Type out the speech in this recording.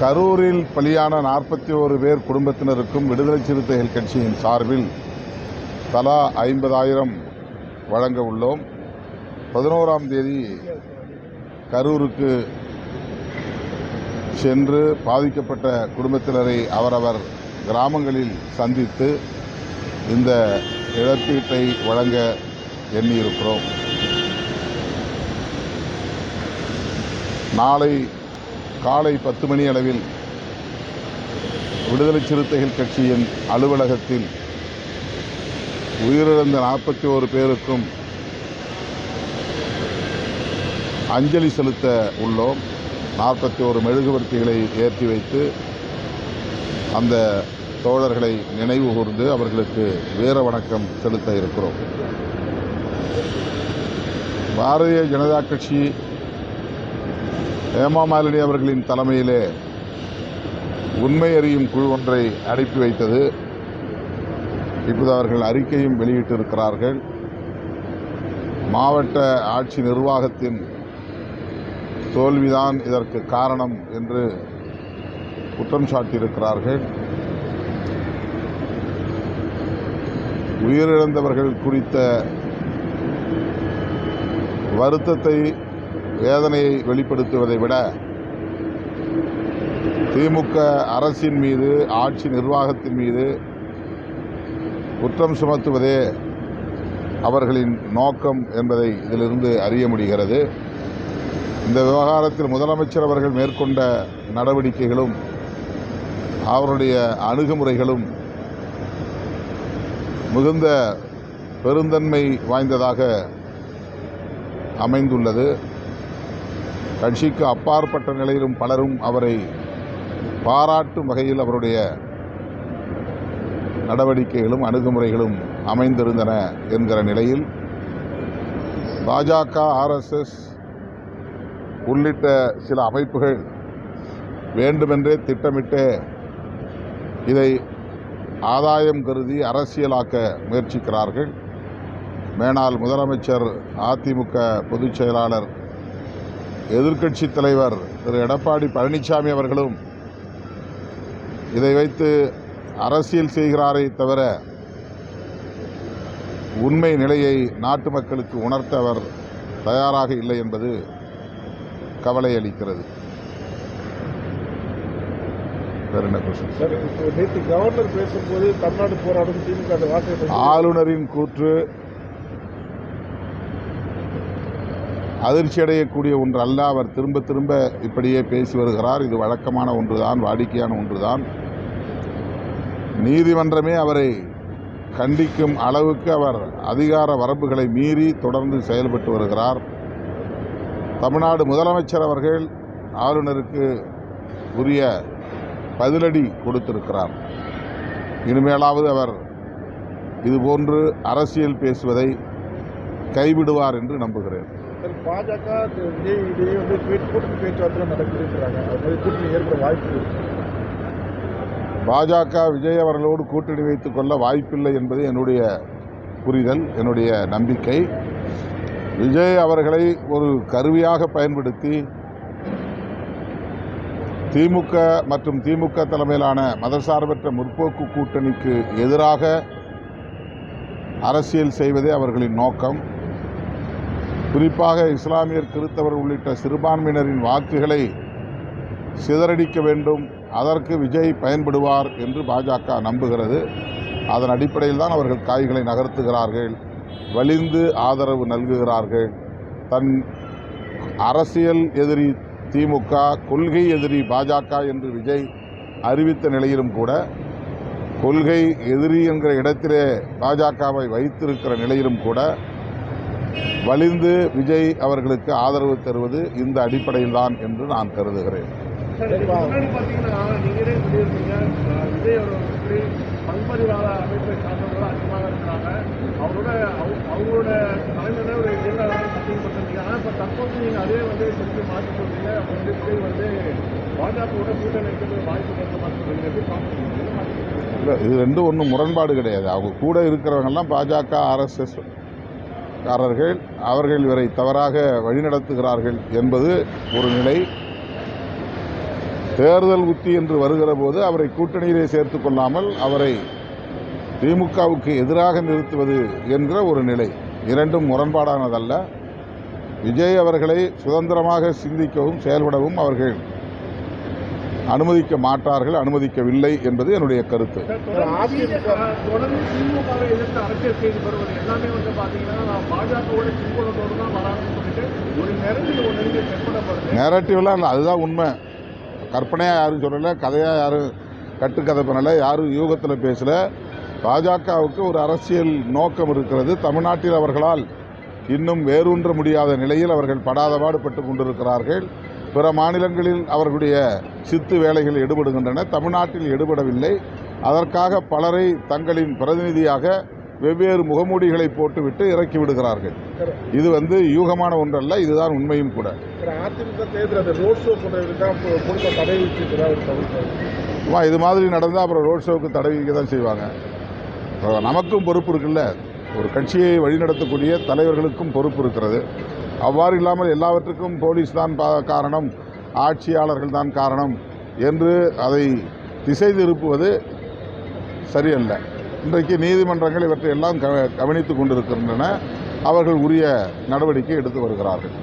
கரூரில் பலியான நாற்பத்தி ஓரு பேர் குடும்பத்தினருக்கும் விடுதலை சிறுத்தைகள் கட்சியின் சார்பில் தலா ஐம்பதாயிரம் வழங்க உள்ளோம். பதினோராம் தேதி கரூருக்கு சென்று பாதிக்கப்பட்ட குடும்பத்தினரை அவரவர் கிராமங்களில் சந்தித்து இந்த இழப்பீட்டை வழங்க எண்ணியிருக்கிறோம். நாளை காலை பத்து மணி அளவில் விடுதலை சிறுத்தைகள் கட்சியின் அலுவலகத்தில் உயிரிழந்த நாற்பத்தி ஓரு பேருக்கும் அஞ்சலி செலுத்த உள்ளோம். நாற்பத்தி ஓரு மெழுகுவர்த்திகளை ஏற்றி வைத்து அந்த தோழர்களை நினைவு கூர்ந்து அவர்களுக்கு வீர வணக்கம் செலுத்த இருக்கிறோம். பாரதிய ஜனதா கட்சி ஹேமா மாலினி அவர்களின் தலைமையிலே உண்மை அறியும் குழு ஒன்றை அனுப்பி வைத்தது. இப்போது அவர்கள் அறிக்கையும் வெளியிட்டிருக்கிறார்கள். மாவட்ட ஆட்சி நிர்வாகத்தின் தோல்விதான் இதற்கு காரணம் என்று குற்றம் சாட்டியிருக்கிறார்கள். உயிரிழந்தவர்கள் குறித்த வருத்தத்தை வேதனையை வெளிப்படுத்துவதை விட திமுக அரசின் மீது ஆட்சி நிர்வாகத்தின் மீது குற்றம் சுமத்துவதே அவர்களின் நோக்கம் என்பதை இதிலிருந்து அறிய முடிகிறது. இந்த விவகாரத்தில் முதலமைச்சர் அவர்கள் மேற்கொண்ட நடவடிக்கைகளும் அவருடைய அணுகுமுறைகளும் மிகுந்த பெருந்தன்மை வாய்ந்ததாக அமைந்துள்ளது. கட்சிக்கு அப்பாற்பட்ட நிலையிலும் பலரும் அவரை பாராட்டும் வகையில் அவருடைய நடவடிக்கைகளும் அணுகுமுறைகளும் அமைந்திருந்தன என்கிற நிலையில் பாஜக ஆர்எஸ்எஸ் உள்ளிட்ட சில அமைப்புகள் வேண்டுமென்றே திட்டமிட்டு இதை ஆதாயம் கருதி அரசியலாக்க முயற்சிக்கிறார்கள். மேனால் முதலமைச்சர் அதிமுக பொதுச் செயலாளர் எதிர்க்கட்சி தலைவர் திரு எடப்பாடி பழனிசாமி அவர்களும் இதை வைத்து அரசியல் செய்கிறாரே தவிர உண்மை நிலையை நாட்டு மக்களுக்கு உணர்த்த அவர் தயாராக இல்லை என்பது கவலை அளிக்கிறது. வேற என்ன கொஸ்டின் சார் இப்போ நேற்று கவர்னர் பேசும்போது தமிழ்நாடு போராடும் திமுக அந்த வார்த்தை ஆளுநரின் கூற்று அதிர்ச்சி அடையக்கூடிய ஒன்று அல்ல அவர் திரும்ப திரும்ப இப்படியே பேசி வருகிறார். இது வழக்கமான ஒன்றுதான் வாடிக்கையான ஒன்றுதான். நீதிமன்றமே அவரை கண்டிக்கும் அளவுக்கு அவர் அதிகார வரம்புகளை மீறி தொடர்ந்து செயல்பட்டு வருகிறார். தமிழ்நாடு முதலமைச்சர் அவர்கள் ஆளுநருக்கு உரிய பதிலடி கொடுத்திருக்கிறார். இனிமேலாவது அவர் இதுபோன்று அரசியல் பேசுவதை கைவிடுவார் என்று நம்புகிறேன். சார் பாஜக விஜய் இடையே வந்து பேச்சு கூட்டணி பேச்சுவார்த்தை நடக்குதுன்றாங்க. அது மாதிரி கூட்டணி ஏற்பட வாய்ப்பு பாஜக விஜய் அவர்களோடு கூட்டணி வைத்துக் கொள்ள வாய்ப்பில்லை என்பது என்னுடைய புரிதல் என்னுடைய நம்பிக்கை. விஜய் அவர்களை ஒரு கருவியாக பயன்படுத்தி திமுக மற்றும் திமுக தலைமையிலான மதசார்பற்ற முற்போக்கு கூட்டணிக்கு எதிராக அரசியல் செய்வதே அவர்களின் நோக்கம். குறிப்பாக இஸ்லாமியர் கிறித்தவர் உள்ளிட்ட சிறுபான்மையினரின் வாக்குகளை சிதறடிக்க வேண்டும். அதற்கு விஜய் பயன்படுவார் என்று பாஜக நம்புகிறது. அதன் அடிப்படையில் தான் அவர்கள் காய்களை நகர்த்துகிறார்கள். வலிந்து ஆதரவு நல்குகிறார்கள். தன் அரசியல் எதிரி திமுக கொள்கை எதிரி பாஜக என்று விஜய் அறிவித்த நிலையிலும் கூட கொள்கை எதிரி என்கிற இடத்திலே பாஜகவை வைத்திருக்கிற நிலையிலும் கூட வலிந்து விஜய் அவர்களுக்கு ஆதரவு தருவது இந்த அடிப்படையில்தான் என்று நான் கருதுகிறேன் இது ரெண்டும் ஒன்றும் முரண்பாடு கிடையாது அவங்க கூட இருக்கிறவங்கெல்லாம் பாஜக ஆர்எஸ்எஸ் காரர்கள் அவர்கள் இவரை தவறாக வழிநடத்துகிறார்கள் என்பது ஒரு நிலை. தேர்தல் உத்தி என்று வருகிற போது அவரை கூட்டணியிலே சேர்த்து கொள்ளாமல் அவரை திமுகவுக்கு எதிராக நிறுத்துவது என்கிற ஒரு நிலை. இரண்டும் முரண்பாடானதல்ல. விஜய் அவர்களை சுதந்திரமாக சிந்திக்கவும் செயல்படவும் அவர்கள் அனுமதிக்க மாட்டார்கள் அனுமதிக்கவில்லை என்பது என்னுடைய கருத்து. நேரட்டிவ்லாம் இல்லை அதுதான் உண்மை. கற்பனையாக யாரும் சொல்லலை கதையாக யாரும் கட்டுக்கதை பண்ணலை யாரும் யூகத்தில் பேசலை. பாஜகவுக்கு ஒரு அரசியல் நோக்கம் இருக்கிறது. தமிழ்நாட்டில் அவர்களால் இன்னும் வேரூன்ற முடியாத நிலையில் அவர்கள் படாத பாடுபட்டு கொண்டிருக்கிறார்கள். பிற மாநிலங்களில் அவர்களுடைய சித்து வேலைகள் எடுபடுகின்றன. தமிழ்நாட்டில் எடுபடவில்லை. அதற்காக பலரை தங்களின் பிரதிநிதியாக வெவ்வேறு முகமூடிகளை போட்டுவிட்டு இறக்கி விடுகிறார்கள். இது வந்து யூகமான ஒன்றல்ல இதுதான் உண்மையும் கூட. இது மாதிரி நடந்தால் அப்புறம் ரோட் ஷோவுக்கு தடை விதிக்க தான் செய்வாங்க. நமக்கும் பொறுப்பு இருக்குல்ல. ஒரு கட்சியை வழிநடத்தக்கூடிய தலைவர்களுக்கும் பொறுப்பு இருக்கிறது. அவ்வாறு இல்லாமல் எல்லாவற்றுக்கும் போலீஸ் தான் பா- காரணம் ஆட்சியாளர்கள் தான் காரணம் என்று அதை திசை திருப்புவது சரியல்ல. இன்றைக்கு நீதிமன்றங்கள் இவற்றை எல்லாம் கவனித்து கொண்டிருக்கின்றன. அவர்கள் உரிய நடவடிக்கை எடுத்து வருகிறார்கள்.